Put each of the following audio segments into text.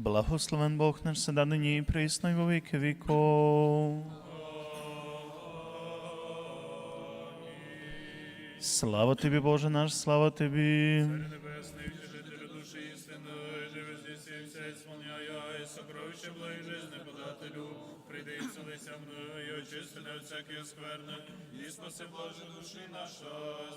Благословен Бог наш седа нині і присно й во віки віков. Слава тобі, Боже наш, слава тобі. Небесний, жителю душі істинної, і все ісполняя, і сокровище благої жизни подателю, і вселися мною, очисти не від всякої скверни, і спаси Боже душі наша.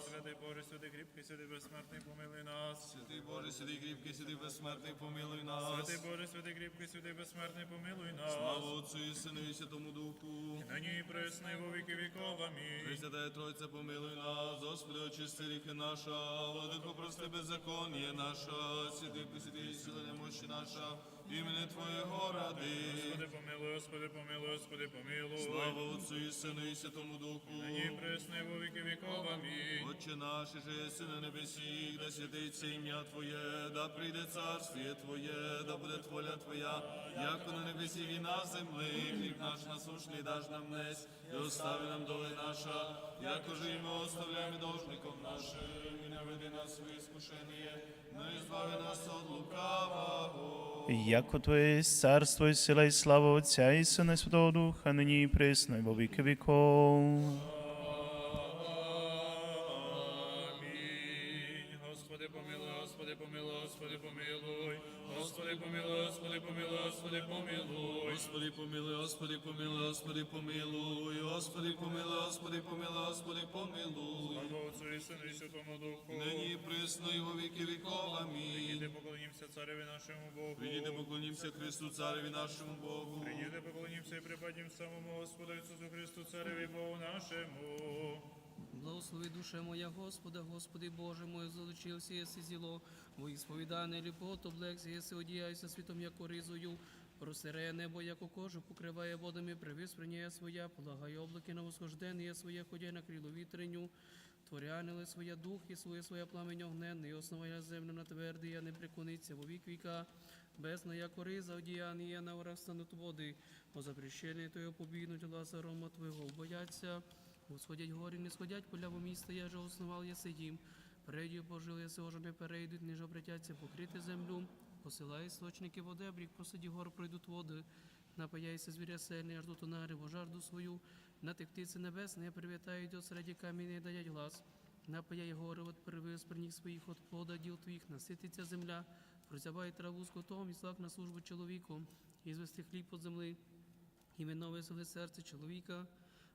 Святий Боже, святий кріпкий, святий безсмертний, помилуй нас. Святий Боже, святий кріпкий, святий безсмертний, помилуй нас. Святий Боже, святий кріпкий, святий безсмертний, помилуй нас. Слава Отцю і Сину і Святому Духу. Нині і присно, і во віки віков. Амінь. Пресвятая Тройця, помилуй нас, Господи, очисти ріхи наша, владико, прости беззаконніє наша, сіди, посіди, сіла немощі наша, імені Твоєго ради. Господи, помилуй, Господи, помилуй, Господи, помилуй. Слава Отцю і Сину і Святому Духу. Нині і во віки віков. Амінь. Отче наш, же єси на небесі, да святиться ім'я Твоє, да прийде царствіє Твоє, да буде воля Твоя, як на небесі і на землі, хліб наш насушний даж нам днес, і остави нам доли наша, як уже і ми оставляємо должником нашим, і не веди нас в іскушення, і. Яко Твоє є царство і сила і слава Отця і Сина і Святого Духа, нині і присно й во віки віков. Господи, помилуй, Господи, помилуй, Господи, помилуй. Господи, помилуй, Господи, помилуй, Господи, помилуй. Господи помилуй, Господи помилуй, Господи помилуй, Господи помилуй, Господи помилуй, Господи помилуй. Слава Отцу і Сину і Святому Духу. Нині і присно і во віки віков. Амінь. Прийди, поклонімося цареві нашому Богу. Прийдіте, поклонімся Христу, Цареві нашому Богу. Прийдіте, поклонімося і припадім самому Господу Ісусу Христу, цареві Богу нашому. Благослови душе моя Господа, Господи Боже мой, залучився єси зіло, во ісповідане ліпот, облекся єси, одіяйся світом, як ризою, просере небо, яко кожу, покриває водами, привис приняє своя, полагає облаки на восхождення своє, ходя на крило вітреню, творянили своя дух і своє своє пламень огненне, і основає землю на твердий, я не преклониться во вік віка, бездна, як риза, одіяння на ворах стануть води, о запрещенні Твоє побігнуть, гласа рома Твого, бояться, Усходять горі, не сходять поля во міста, я же основав я сидім. Перейдю пожили, я сего не перейдуть, ніж обратяться покрити землю. Посилай сочники води, брік посаді гор пройдуть води. Напаяйся звіря сильний, аж до тонари, бо жажду свою. На тих птиці небесні, привітають от середі камінь, даять глас. Напаяй гори, от привис при них своїх от плода діл твоїх, насититься земля. Прозябай траву скотом і слаг на службу чоловіку. І звести хліб под земли. Іменно веселе серце чоловіка.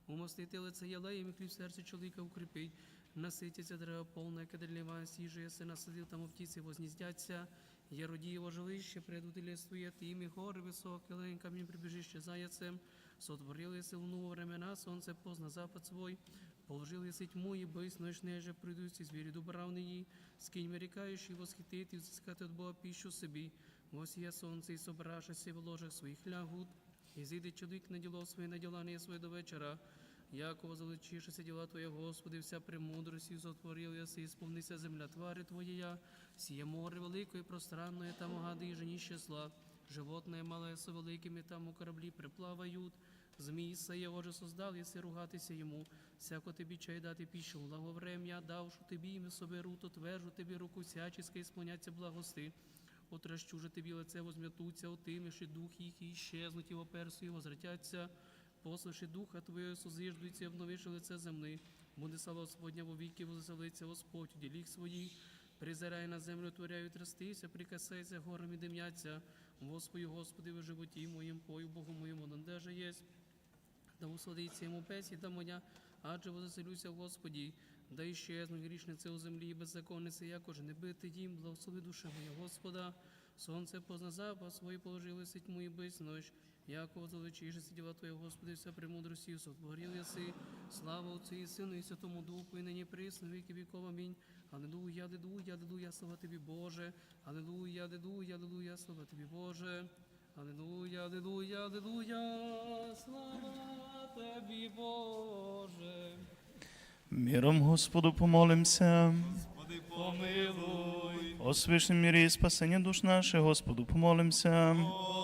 Умостити лице єлеєм і хліб серце чоловіка укріпить. Наситяться дерева повне, яке дріліва сіже, єси насадив, там овтіці возніздяться. Є родієво жилище, предуделі своє, ти імі гори високі, лень камінь прибіжище заяцем. Сотворили силну времена, сонце позна запад свой. Положили си тьму, і бись ночне же прийдуть, і звірі дубравниї. Скинь мерікаючи, восхитити, і взискати від Бога піщу собі. Восія сонце, і собрашися в ложах своїх лягут. І зійде чоловік на діло своє, на діла не своє до вечора. Якова залучишися діла Твоє, Господи, вся премудрості зотворив яси, і сповнися земля твари Твоєя, сіє море велике і пространне, там огади і жені числа. Животне мале со великими там у кораблі приплавають. Змій сеє, Боже, создав, єси ругатися йому. Всяко тобі чай дати піщу, благоврем'я, давшу тобі ім'я соберу, то твержу тобі руку всяческа, і склоняться благости. Отращу же тобі лице возм'ятуться, отимеш і дух їх, і щезнуть, і оперсу, і возвратяться. Послуши духа Твоєго, созиждується, і обновиши лице земли. Буде слава Господня во віки, возвеселиться Господь у діліх своїх. Призирай на землю, творяють ростися, прикасайся, горами дим'яться. Господи, Господи, в животі моїм, пою Богу моєму, нандеже єсть. Да усладиться йому бесіда моя, адже возеселюся в Господі. Да іщезну грішниці у землі і беззаконниці, якоже не бити їм, благослови душа моя Господа. Сонце позна запас свої положили тьму і бись ночь. Якова залучишся діла Твоє, Господи, вся премудрості сотворив єси. Слава Отцю і Сину і Святому Духу, і нині присно, віки віков. Амінь. Аллилуйя, аллилуйя, аллилуйя, слава Тобі, Боже. Аллилуйя, аллилуйя, аллилуйя, слава Тобі, Боже. Аллилуйя, аллилуйя, аллилуйя, слава Тобі, Боже. Миром Господу помолимся. Господи, помилуй, О свишнім мірі і спасення душ наших, Господу помолимся. Господи,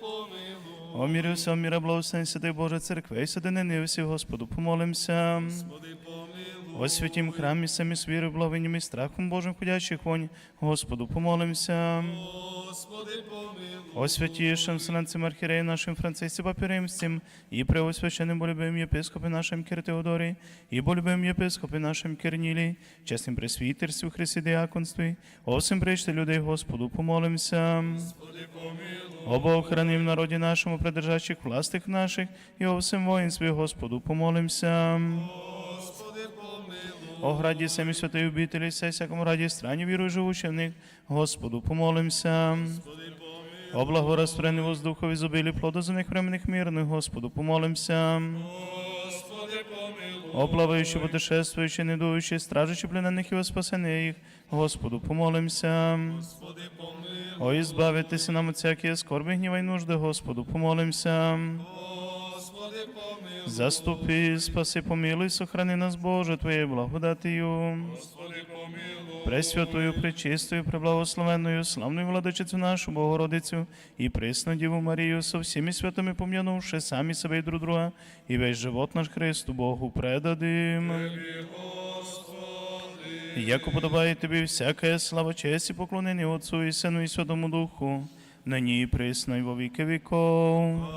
помилуй, О мірі всього міра благословен Святий Боже Церкви, і садини всі, Господу помолимся. Господи, помилуй, О святім храмі самі з вірою, благовінням і страхом Божим ходячих вонь, Господу помолимся. Господи, помилуй. О святейшем Вселенцем Архиерею нашим Франциске Папе Римским, и преосвященным болюбим епископе нашим Кир Теодорий, и болюбим епископе нашим Кирнилий, честным пресвитерству Христе диаконстве, о всем пречте людей Господу помолимся. О Бог, храним народе нашему, придержащих властях наших, и о всем воинстве Господу помолимся. Господи, помилуй. О граді самі святої обителі, сей всякому раді страні віру живучи в них, Господу помолимся. О благорастворенні воздухові зубилі плоду земних временних мирних, Господу помолимся. О плаваючи, путешествуючи, недуючи, стражучи пленених і о їх, Господу помолимся. О, ізбавитися нам от всякої скорби, гніва й нужди, Господу помолимся. Господи. Заступи, спаси, помилуй, сохрани нас, Боже, Твоєю благодатію. Господи, помилуй. Пресвятою, пречистою, преблагословенною, славною владичицю нашу Богородицю і присну Діву Марію со всіми святими пом'янувши самі себе і друг друга, і весь живот наш Христу Богу предадим. Як уподобає тобі всяка слава, честь і поклонення Отцу і Сину і Святому Духу, нині і присно, і во віки віков.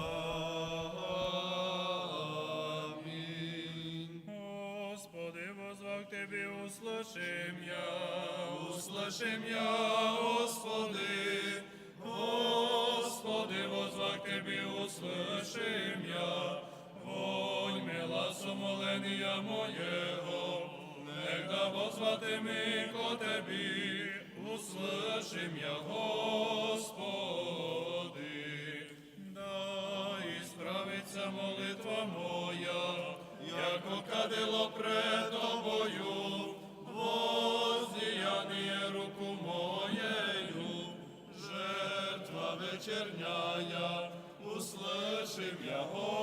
услышим я, Господи. Господи, возвах Тебе, услышим я, вонь мила сомоления моего, негда возвати ми ко Тебі, услышим я, Господи. Да ісправиться молитва моя, яко кадило пред услышим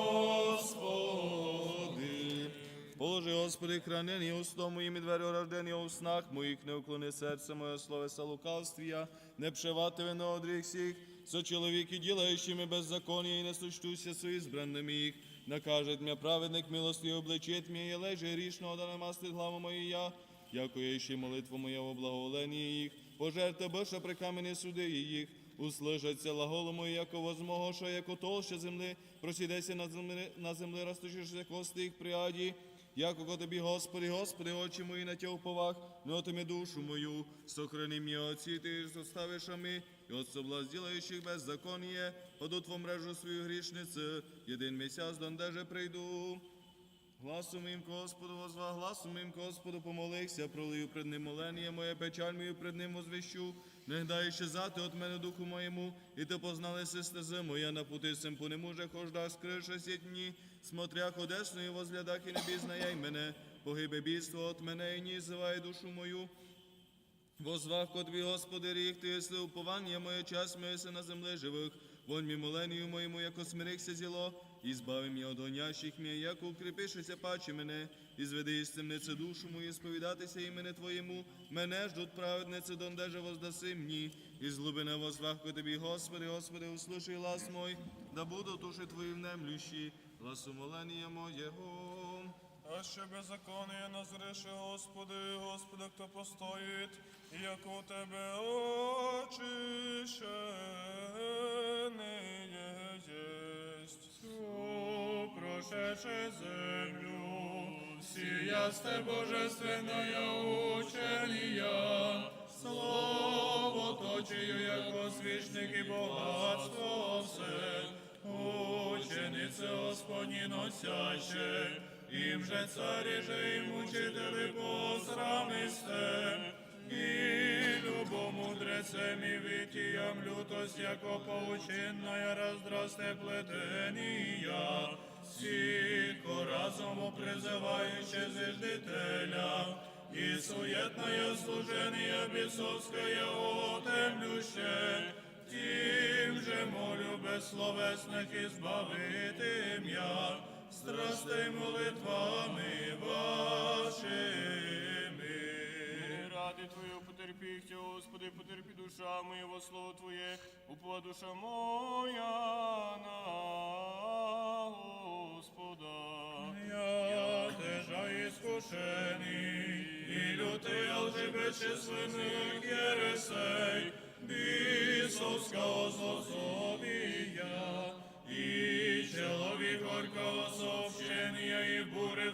Господи. Положи, Господи, хранені устом моїм і двері рождені у снах моїх, не уклони серце моє словеса лукавствія, не пшивати вино одріх всіх, со чоловіки, ділаючими беззаконня, і не сочтуся со избранними їх. Накажет мя праведник милості обличить м'я, і леже грішного да намастить главу мою я, яко ще молитву моя в благоволенні їх, пожерте беша при камені суди їх, услышаться лаголу мою, яко возмого, що яко толща земли, просідеся на землі, на землі расточишся кости їх приаді, Яко ко тобі, Господи, Господи, очі мої на тя уповах, но тими душу мою, сохрани мені отці, ти составиш ми, і от соблазділаючих беззаконніє, поду твою мрежу свою грішницю, єдин місяць дондеже прийду. Гласу моїм Господу возва, гласу моїм Господу помолився, пролию пред ним молення моє, печаль мою пред ним возвіщу, не гдай щезати от мене духу моєму, і ти познали стези моя на пути сим по нему же хожда скриша сітні, смотря ходесною возглядах і не бізнає мене, погибе бійство от мене і ні зиває душу мою. Возвах ко Твій, Господи, ріг, Ти єсли уповання моє, час моє на землі живих, вонь мі моленію моєму, яко смирихся зіло, і збави м'я од гонящих м'я, яко укріпишися паче мене, і зведи із темниці душу мою, сповідатися імене Твоєму, мене ждуть праведниці, дондеже воздаси мені, і з глибини возвах Тобі, Господи, Господи, услыши глас мой, да буду душі Твої внемлющі, гласу молення моєго. А ще беззаконие назреше, Господи, Господи, хто постоїть, як у Тебе очищене єсть. Всю прошедше землю, сіясте божественная учення, слово точію, як освічник і багатство все, ученице Господні носяще, Їм же царі же і мучителі посрамисте, і любо мудрецем і витіям лютость, яко поучинная раздрасте плетения, сітко разуму призиваючи зиждителя, і суетное служение бесовское отемлюще, Тим же молю безсловесних ізбавити м'я, страстей молитвами вашими. Твою потерпіхтя, Господи, потерпі душа моя, во слово Твоє, упова душа моя на Господа. Я тежа іскушений, і лютий лжи безчисленних єресей, бісовського зозовія, і чоловік горького сообщення, і бури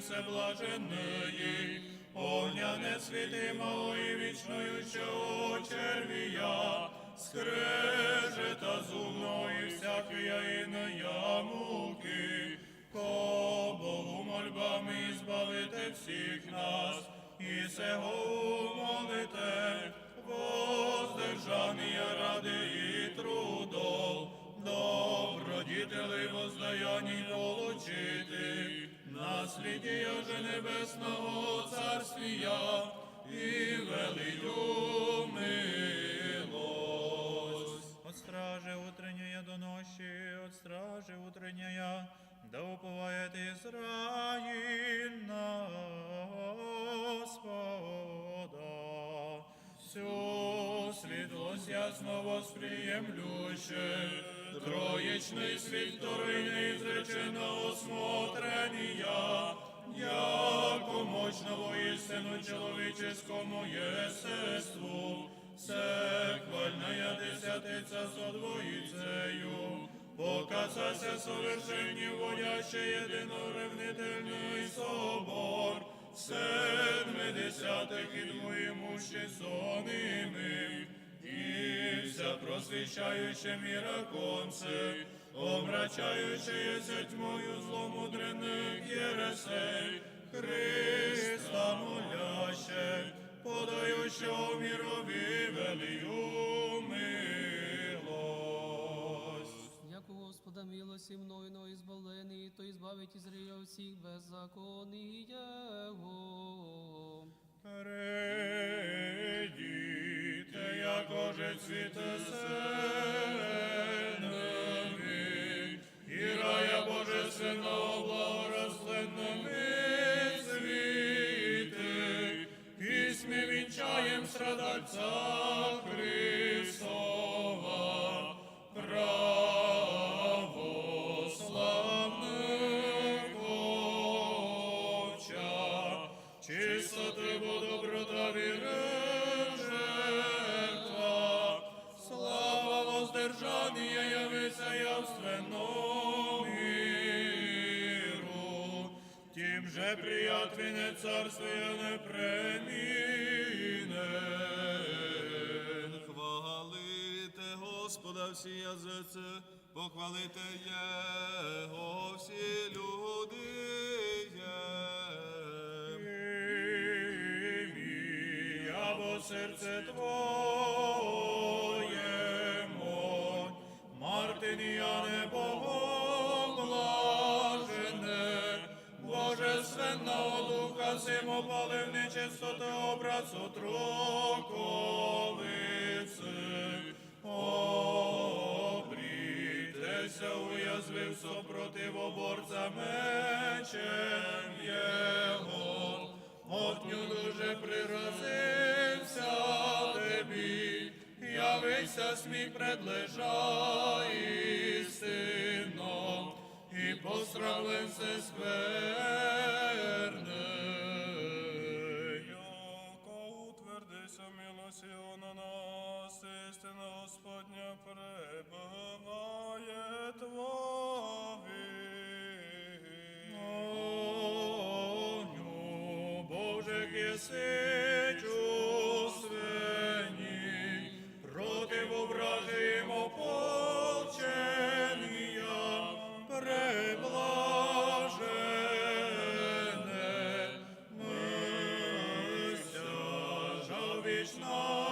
всеблаженної, огняне світи малої вічноючого червія, скрежета зумного і всякої іная муки, ко мольбами збавите всіх нас, і сего умолите, воздержання ради і трудов, наслідія же небесного царствія і велию милость. От стражи утренняя до ночі, от стражи утренняя, да уповает Ізраїль на Господа. Всю світлость ясно восприемлюще, троєчний світ второй неизреченого смотрения, яко мощного истину человеческому естеству, секвальная десятица со двоицею, показася совершенні водяще єдиноревнительний собор, Семидесятих і двоємущі соними, і вся просвіщаюче міраконце, омрачаюче тьмою зломудрених єресей, Христа моляще, подаючого мірові велію милості мною, но избавлений, то избавить Израиля всіх беззаконий Його. Придіте, яко же цвіте сенами, і рая божественного благорозпленними цвіти, письми вінчаєм страдальця царствия не преміне. Хвалите Господа всі язиці, похвалите Його всі люди. Або серце Твоє, мой, Мартиніяне Духа Симопалив нечистоти образу троковиці. Обрітеся, уязвив супротивоборця мечем Його, Отню дуже приразився тобі, явися сміх предлежа істинно, і постравлен все скверне. Істина Господня пребыває Оню, Боже, єси чувственні, проти вражим ополчення, преблажене, мися жал вічного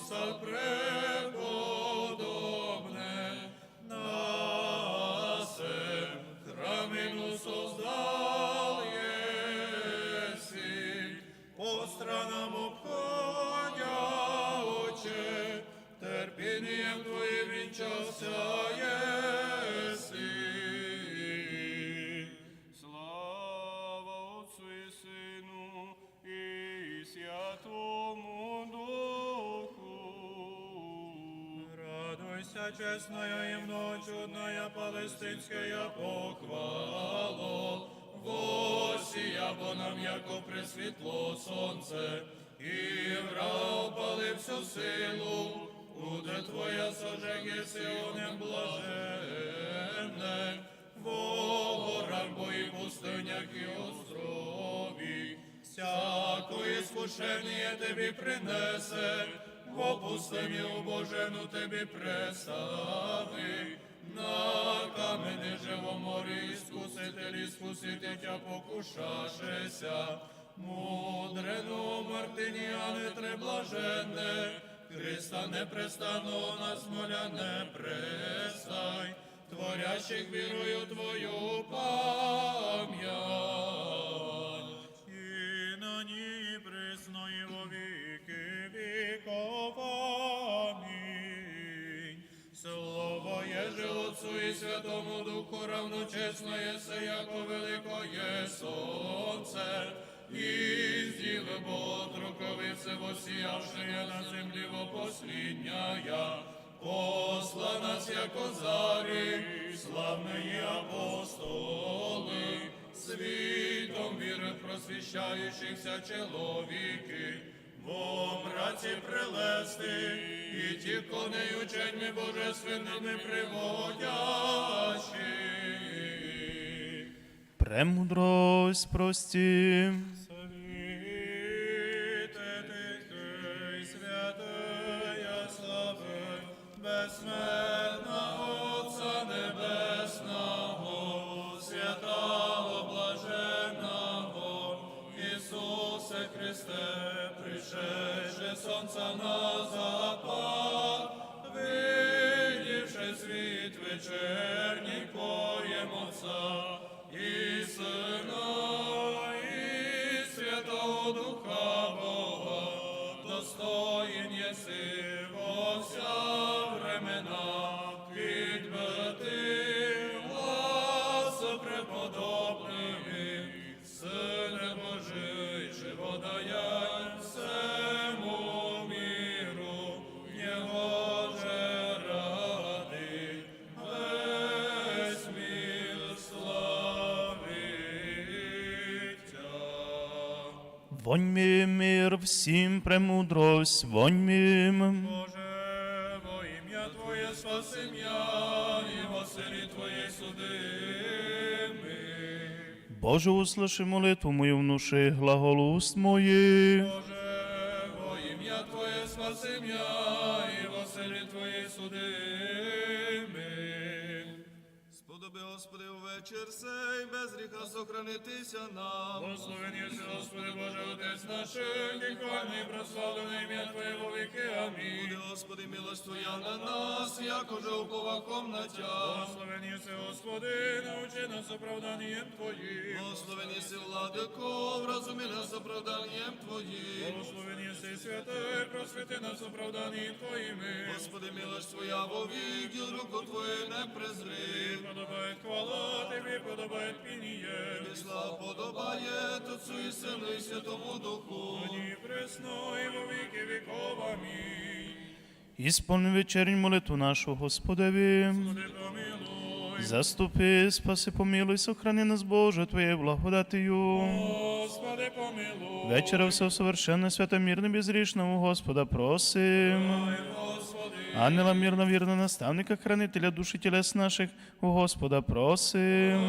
постав преподобне, насем храмину создал єси, по странам обходя твоїм вінчався. Слава Отцу і Сину і Святому честная и вновь чудная палестинская похвало. Восія бо нам, яко присвітло сонце, і врав пали всю силу, буде твоя сожег єси онем блаженне, во горах бо і пустинях і острові, всякое искушение тобі принесе, во пустині убожену тобі представи, на камені живоморі іскуситель, іскусити тя покушашеся, мудрену мартиніане треблаженне, Христа непрестанно нас моля не престай, творящих вірою Твою пам'ять. Отцу і Святому Духу равночесно єсе, яко великое сонце, і зділи Бог труковице восіявши на землі во послідняя, послана яко зарі, славної апостоли, світом віри просвіщаючихся чоловіки, во браці прелести, і ті коней ученьми божественними приводящі. Премудрость прості. святий, святая слави, безсмертного на запад, Вонь ми мир всім премудрость, вонь ми. Боже, во ім'я Твоє спаси м'я, і во силі Твоєї суди ми. Боже, услыши молитву мою, внуши глагол уст моїх. Боже, гріха сохранитися нам. Благословен єси, Господи Боже, Отець наш, діхвальний, прославлене ім'я Твоє во віки. Амінь. Буде, Господи, милость Твоя на нас, як уже уповаком на Тя. Благословен єси, Господи, научи нас оправданням Твоїм. Благословен єси, Владико, вразумі нас оправданням Твоїм. Благословен єси, святий, просвіти нас оправданням Твоїми. Господи, милость Твоя вовік, діл руку Твою не презри. Подобает хвала Тобі, подобает пініє. Тобі слава подобає Отцу і Сину і Святому Духу. Ні пресно і во віки віков. Амінь. Ісполни вечерню молитву нашу Господеві. Господи. Заступи, спаси, помилуй, сохрани нас, Боже, Твоєю благодатію. Господи, помилуй. Вечера все совершенно, свято, мирно, безрішного Господа просим. Ангела мирно, вірно, наставника, хранителя душі тілес наших, у Господа просим.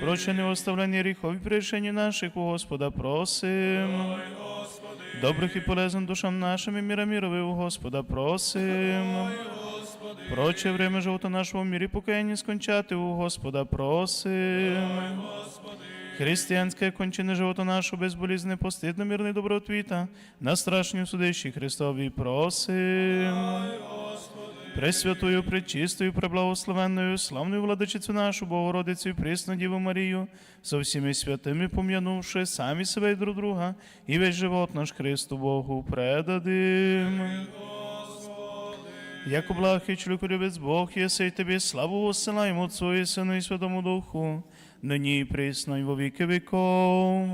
Прощення оставлення гріхов і прирішення наших, у Господа просим. Добрих і полезних душам нашим і міра мірових, у Господа просим. Проче время живота нашого в мірі покаяння скончати, у Господа просим. Християнське кончене живота нашого безболізне, постидно, мирний добротвіта, на страшнім судищі Христові просим. Пресвятою, пречистою, преблагословенною, славною владичицю нашу, Богородицю і присну Діву Марію, со всіми святими пом'янувши самі себе і друг друга, і весь живот наш Христу Богу предадим. Яко блахи, чоловіку любець Бог, єси і тобі славу осилаємо Отцу і Сину і Святому Духу, нині присно і во віков.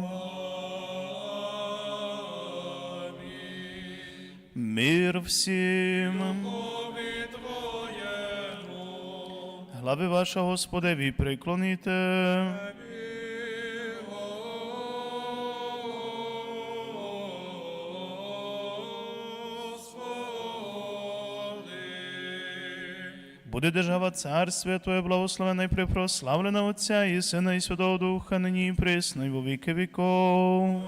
Мир всім. Глави ваша, Господеві, приклоніте. Буде держава царствия Твоє благословена і припрославлена Отця і Сина і Святого Духа, нині і присно, і во віки віков.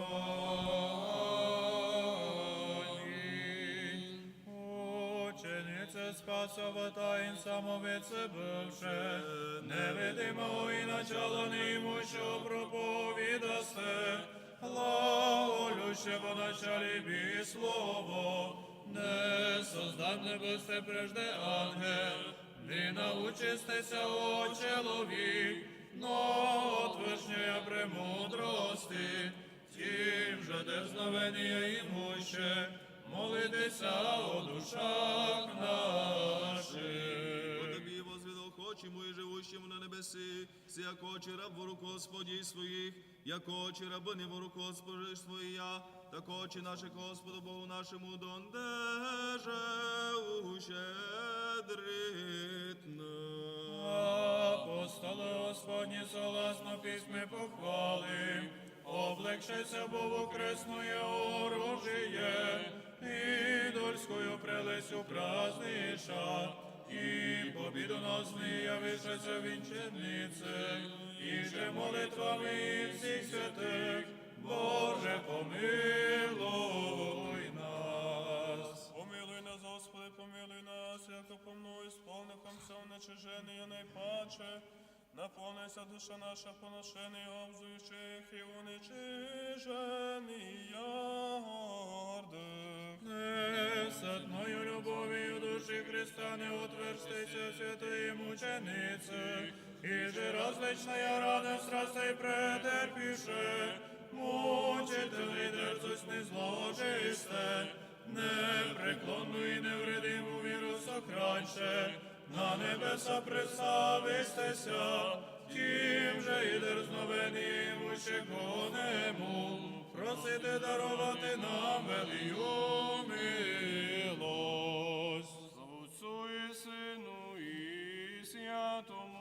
Спасова таїн самовице бивше, невидимого і начало начала неімущого проповідасте, глаголюще по началі бі слово, не создав небесне прежде ангел, не научистеся, о чоловік, но отвишня премудрости, тим же дерзновення імуще, молитися о душах наших. Тобі возвідав хочемо і живущому на небесі, си як очі раб ворог Господі своїх, як очі рабини ворог Господи своя, так очі наших Господу Богу нашому дондеже ущедритно. Апостоли Господні согласно письми похвали, облегшися Богу кресное оружие, ідольською прелестю праздниша, і побідоносний явишася вінченице, і же молитвами всіх святих, Боже, помилуй нас. Помилуй нас, Господи, помилуй нас, яко по мною сповнихом все нечижений найпаче. Наповнися душа наша поношений обзуючих і уничижений гордих. Несатною любов'ю душі Христа не утверстися святої мучениці, і же розлична различная рана страстей претерпіше, мучителі дерзость не зложисте, непреклонну і невредиму віру сохраньше, на небеса представистеся, тим же і дерзновенням ще гонему, просити дарувати нам велію милость. За Отцу і Сину і Святому.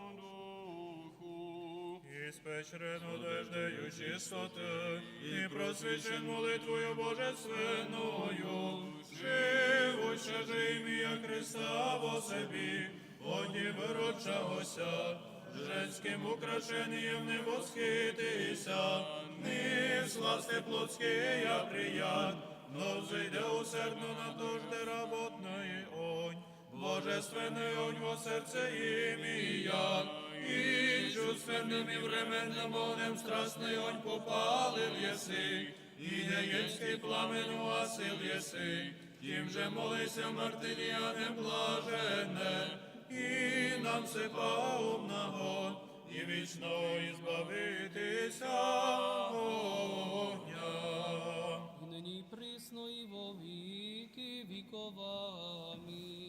І спечрену дождею чистоти, і просвічен молитвою божественною, живуча же ім'я Христа во собі, одні виручавося, женським украшенням не восхитися, в сласти плотський я прият, но взойде усердно на дожде работної онь, Божественний онь во серце ім'я, і чувственним і временним огнем страстний онь попалив єси, і неєнський пламен уасил єси, тим же молися мартиріяне блажене, і нам сипа умного, і вічно ізбавитися огня. Нині присно і во вікова. Амінь.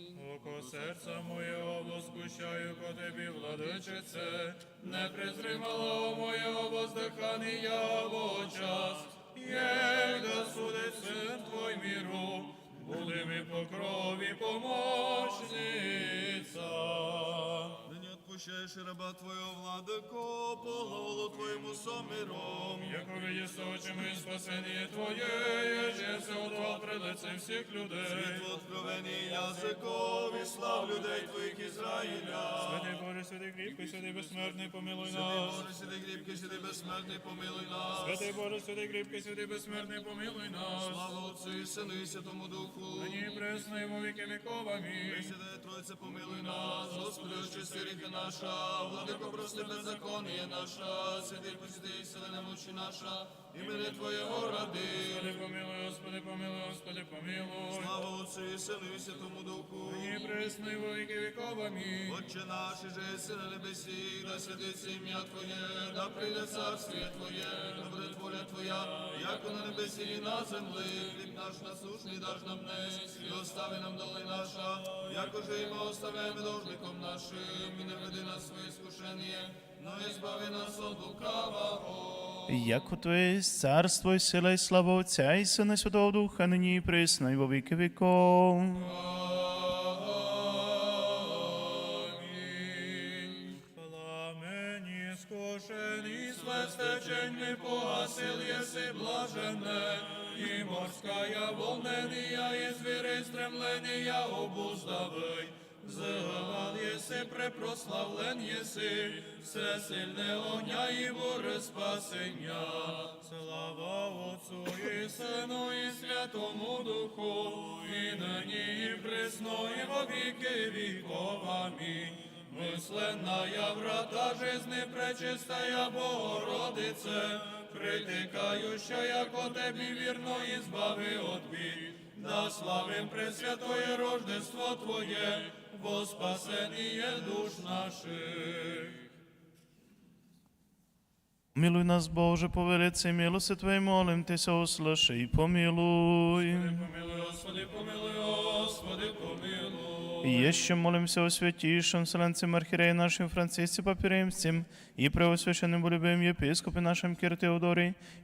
Око серця моєго воскущаю по тобі, владичице, не призримало моєго воздихання во час, єда судить син твой міру, були ми по крові помощниця. Нині отпущаєш раба Твого владико, по голову Твоєму соміром. Яко видиш очами спасення Твоє, єже отвал пред лицем всіх людей. Світло откровені язикові, слав людей Твоїх Ізраїля. Святий Боже, святий кріпкий, святий безсмертний, помилуй Святий нас. Боже, святий кріпкий, святий безсмертний, помилуй нас. Святий Боже, святий кріпкий, святий безсмертний, помилуй нас. Слава Отцю і Сину і Святому Духу. Нині і пресно во віки віков. Амінь. Пресвятая Тройця, помилуй нас, Господи, очисти ріки наша, владико, прости беззаконніє наша, святий посвятий, сили немочі наша, імені Твоєго ради. Господи, помилуй, Господи, помилуй, Господи, помилуй. Слава Отцю і Сину і Святому Духу. І пресно во віки віков. Амінь. Отче наш, же єси на небесі, да святиться ім'я Твоє, да прийде царствіє Твоє, да буде воля Твоя, як на небесі і на землі. Хліб наш насушний даж нам днес, і остави нам доли наша, як уже і ми оставляємо должником нашим, і не веди нас своє скушення, но і збави нас от лукавого. Яко то є царство і сила і слава Отця і Сина Святого Духа, нині і присно, і во віки віков. Амінь. скошен, і слестечень не погасил, єси блажене, і морская волнения, і звіри стремления обуздавай. Згавал єси, препрославлен єси, все сильне огня і бури спасення. Слава Отцу і Сину і Святому Духу, і нині, і присно, і во віки віков. Амінь. Мисленная врата жизни, пречистая Богородице, притикающа, яко Тебі вірно, і збави от бід. Да славим Пресвятое Рождество Твоє, во спасение душ наших. Милуй нас, Боже, по велиці милости Твоей, молим Тися, услыши и помилуй. Помилуй, Господи, помилуй, Господи, помилуй. Еще молимся о святейшем Вселенцем Архиерея нашим Франциске Папиримстим и преосвященном болюбим епископе нашим Кир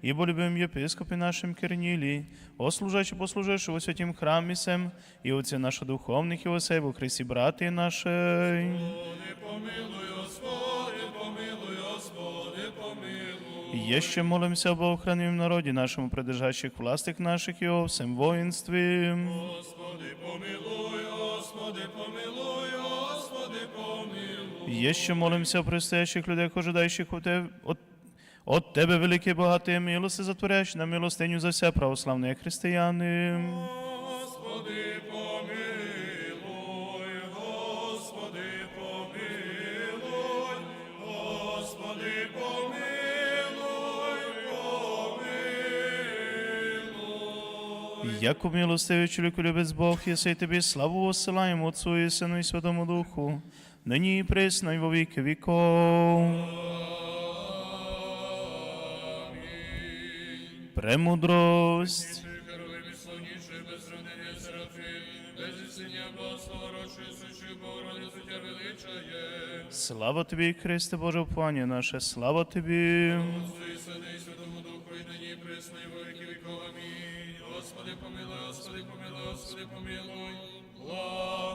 и болюбим епископе нашим Кирнилий, о служащий послуживший во святім храмі сем, и отце наших духовных и осей во Христе нашей. Господи, помилуй, Господи, помилуй, Господи, помилуй. Еще молимся об охранимом народе нашему, придержащих властях наших и о всем воинстве. Господи, Господи, помилуй, Господи, помилуй. Еще молимся о предстоящих людях, ожидающих от, Теб- от, от Тебе великие богатые милости, затворяющие на милостыню за все православные христианы. Яко милостивый человеку любец Бог, если и Тебе славу воссылаем Отцу и Сыну и Святому Духу, ныне и пресно и во веки веков. Премудрость. Херовим і славніший, без сравнення Серафим, без істиння Богослова, рочий, сущий, Богородицю Тя величає. Слава Тобі, Христе Боже, Пані наше, слава Тобі. Господи, помилуй. Благослови.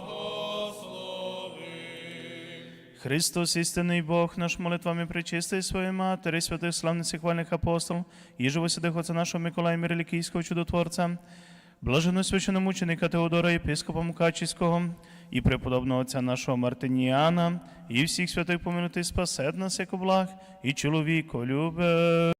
Христос, істинний Бог, наш молитвами причистий своєї матері, святих славниць і хвальних апостол, живо святих отця нашого Миколая Мирилікійського чудотворця, блаженно священомученика Теодора, єпископа Мукачівського, і преподобного отця нашого Мартиніана, і всіх святих помінутих спасет нас, як благ, і чоловіко любе.